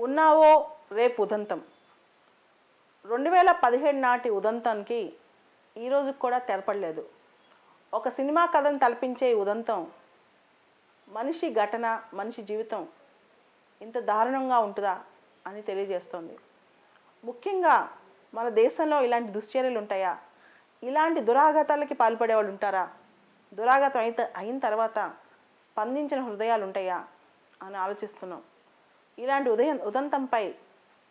ఉన్నావో రేపు ఉదంతం. రెండు వేల పదిహేడు నాటి ఉదంతానికి ఈరోజు కూడా తెరపడలేదు. ఒక సినిమా కథను తలపించే ఉదంతం మనిషి ఘటన మనిషి జీవితం ఇంత దారుణంగా ఉంటుందా అని తెలియజేస్తోంది. ముఖ్యంగా మన దేశంలో ఇలాంటి దుశ్చర్యలు ఉంటాయా? ఇలాంటి దురాఘాతాలకి పాల్పడే వాళ్ళు ఉంటారా? దురాఘాతం అయితే అయిన తర్వాత స్పందించిన హృదయాలు ఉంటాయా? అని ఆలోచిస్తున్నాం. ఇలాంటి ఉదయం ఉదంతంపై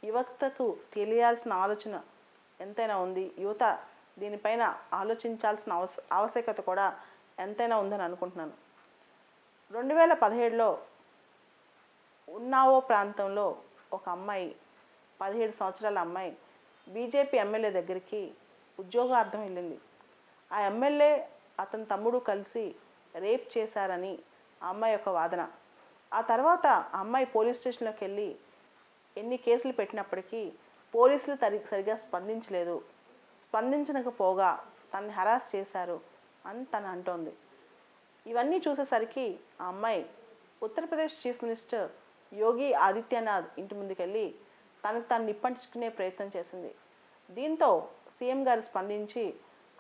యువతకు తెలియాల్సిన ఆలోచన ఎంతైనా ఉంది. యువత దీనిపైన ఆలోచించాల్సిన అవస ఆవశ్యకత కూడా ఎంతైనా ఉందని అనుకుంటున్నాను. రెండు వేల పదిహేడులో ఉన్నావో ప్రాంతంలో ఒక అమ్మాయి పదిహేడు సంవత్సరాల అమ్మాయి బీజేపీ ఎమ్మెల్యే దగ్గరికి ఉద్యోగార్థం వెళ్ళింది. ఆ ఎమ్మెల్యే అతని తమ్ముడు కలిసి రేప్ చేశారని ఆ అమ్మాయి యొక్క వాదన. ఆ తర్వాత అమ్మాయి పోలీస్ స్టేషన్లోకి వెళ్ళి ఎన్ని కేసులు పెట్టినప్పటికీ పోలీసులు తరి సరిగ్గా స్పందించలేదు. స్పందించకపోగా తనని హరాస్ చేశారు అని తను అంటోంది. ఇవన్నీ చూసేసరికి ఆ అమ్మాయి ఉత్తరప్రదేశ్ చీఫ్ మినిస్టర్ యోగి ఆదిత్యనాథ్ ఇంటి ముందుకెళ్ళి తనకు తాను నిప్పంటించుకునే ప్రయత్నం చేసింది. దీంతో సీఎం గారు స్పందించి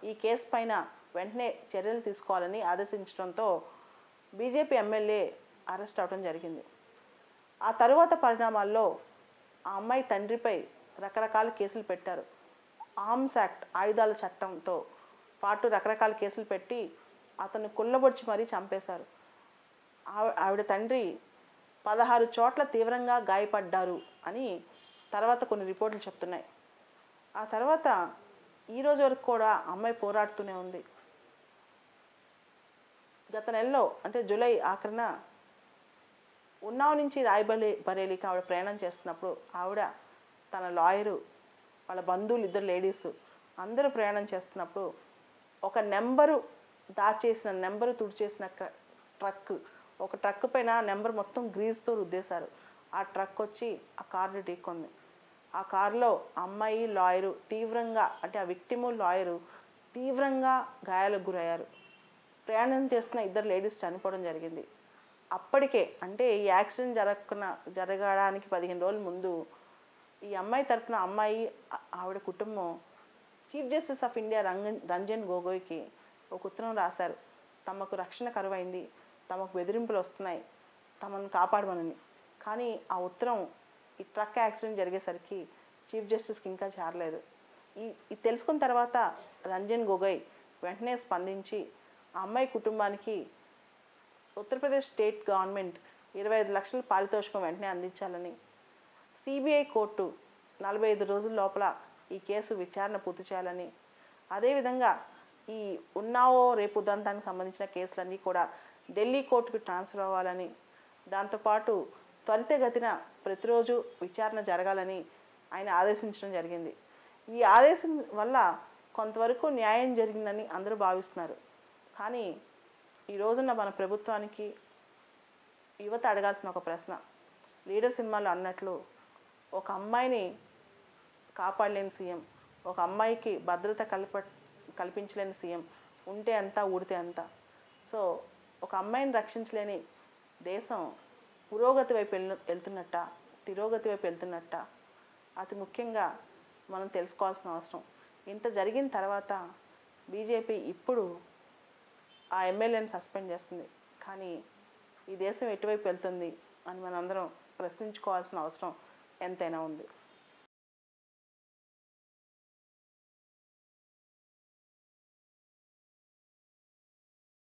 ఈ కేసు పైన వెంటనే చర్యలు తీసుకోవాలని ఆదేశించడంతో బీజేపీ ఎమ్మెల్యే అరెస్ట్ అవడం జరిగింది. ఆ తరువాత పరిణామాల్లో ఆ అమ్మాయి తండ్రిపై రకరకాల కేసులు పెట్టారు. ఆర్మ్స్ యాక్ట్ ఆయుధాల చట్టంతో పాటు రకరకాల కేసులు పెట్టి అతను కుళ్ళబొడిచి మరీ చంపేశారు. ఆవి- ఆవిడ తండ్రి పదహారు చోట్ల తీవ్రంగా గాయపడ్డారు అని తర్వాత కొన్ని రిపోర్ట్లు చెప్తున్నాయి. ఆ తర్వాత ఈ రోజు వరకు కూడా అమ్మాయి పోరాడుతూనే ఉంది. గత నెలలో అంటే జూలై ఆఖరిన ఉన్నావు నుంచి రాయబలి బరేలీకి ఆవిడ ప్రయాణం చేస్తున్నప్పుడు ఆవిడ తన లాయరు వాళ్ళ బంధువులు ఇద్దరు లేడీస్ అందరూ ప్రయాణం చేస్తున్నప్పుడు ఒక నెంబరు దాచేసిన నెంబరు తుడిచేసిన ట్రక్ ఒక ట్రక్ పైన నెంబర్ మొత్తం గ్రీజ్తో రుద్దేశారు. ఆ ట్రక్ వచ్చి ఆ కార్ని ఢీకొంది. ఆ కారులో అమ్మాయి లాయరు తీవ్రంగా అంటే ఆ విక్టిము లాయరు తీవ్రంగా గాయాలకు గురయ్యారు. ప్రయాణం చేస్తున్న ఇద్దరు లేడీస్ చనిపోవడం జరిగింది. అప్పటికే అంటే ఈ యాక్సిడెంట్ జరగకున్న జరగడానికి పదిహేను రోజుల ముందు ఈ అమ్మాయి తరపున అమ్మాయి ఆవిడ కుటుంబం chief justice of India Rangan Ranjan గొగోయ్కి ఒక ఉత్తరం రాశారు. తమకు రక్షణ కరువైంది తమకు బెదిరింపులు వస్తున్నాయి తమను కాపాడమనని కానీ ఆ ఉత్తరం ఈ ట్రక్ యాక్సిడెంట్ జరిగేసరికి చీఫ్ జస్టిస్కి ఇంకా చేరలేదు. ఈ ఇది తెలుసుకున్న తర్వాత రంజన్ గొగోయ్ వెంటనే స్పందించి ఆ అమ్మాయి కుటుంబానికి ఉత్తరప్రదేశ్ స్టేట్ గవర్నమెంట్ ఇరవై ఐదు లక్షల పారితోషికం వెంటనే అందించాలని సిబిఐ కోర్టు నలభై ఐదు రోజుల లోపల ఈ కేసు విచారణ పూర్తి చేయాలని. అదేవిధంగా ఈ ఉన్నావో రేపు ఉదంతానికి సంబంధించిన కేసులన్నీ కూడా ఢిల్లీ కోర్టుకు ట్రాన్స్ఫర్ అవ్వాలని. దాంతోపాటు త్వరితగతిన ప్రతిరోజు విచారణ జరగాలని ఆయన ఆదేశించడం జరిగింది. ఈ ఆదేశం వల్ల కొంతవరకు న్యాయం జరిగిందని అందరూ భావిస్తున్నారు. కానీ ఈ రోజున మన ప్రభుత్వానికి యువత అడగాల్సిన ఒక ప్రశ్న. లీడర్ సినిమాలో అన్నట్లు ఒక అమ్మాయిని కాపాడలేని సీఎం ఒక అమ్మాయికి భద్రత కల్ప కల్పించలేని సీఎం ఉంటే అంత ఊడితే అంత సో ఒక అమ్మాయిని రక్షించలేని దేశం పురోగతి వైపు వెళ్ వెళ్తున్నట్ట తిరోగతి వైపు వెళ్తున్నట్ట అతి ముఖ్యంగా మనం తెలుసుకోవాల్సిన అవసరం. ఇంత జరిగిన తర్వాత బీజేపీ ఇప్పుడు ఆ ఎమ్మెల్యేని సస్పెండ్ చేస్తుంది. కానీ ఈ దేశం ఎటువైపు వెళ్తుంది అని మనందరం ప్రశ్నించుకోవాల్సిన అవసరం ఎంతైనా ఉంది.